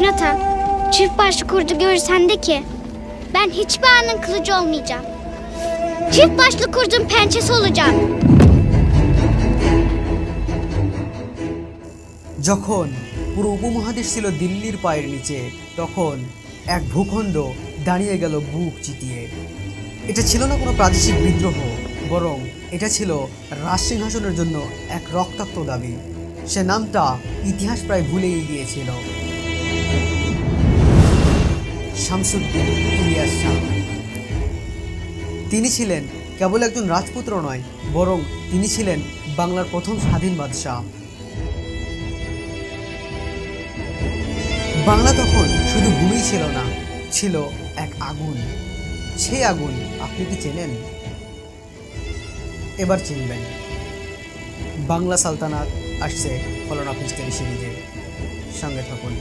gün ata. Çift başlı kurdu görürsen de ki. Ben hiçbir anın kılıcı olmayacağım. Çift başlı kurdun pençesi olacağım. যখন পুরো উপমহাদেশ ছিল দিল্লির পায়ের নিচে, তখন এক ভূখণ্ড দাঁড়িয়ে গেল বুক চিতিয়ে এটা ছিল না কোনো প্রাদেশিক বিদ্রোহ, বরং এটা ছিল রাজ সিংহাসনের জন্য এক রক্তাক্ত দাবি সে নামটা ইতিহাস প্রায় ভুলেই গিয়েছিল তিনি ছিলেন কেবল একজন রাজপুত্র নয়, বরং তিনি ছিলেন বাংলার প্রথম স্বাধীন বাদশাহ। বাংলা তখন শুধু ভূমিই ছিল না, ছিল এক আগুন। সেই আগুন আপনি কি চেনেন? এবার চিনবেন। বাংলা সালতানাত আসছে ফলন অফিস সিরিজে সঙ্গে থাকুন।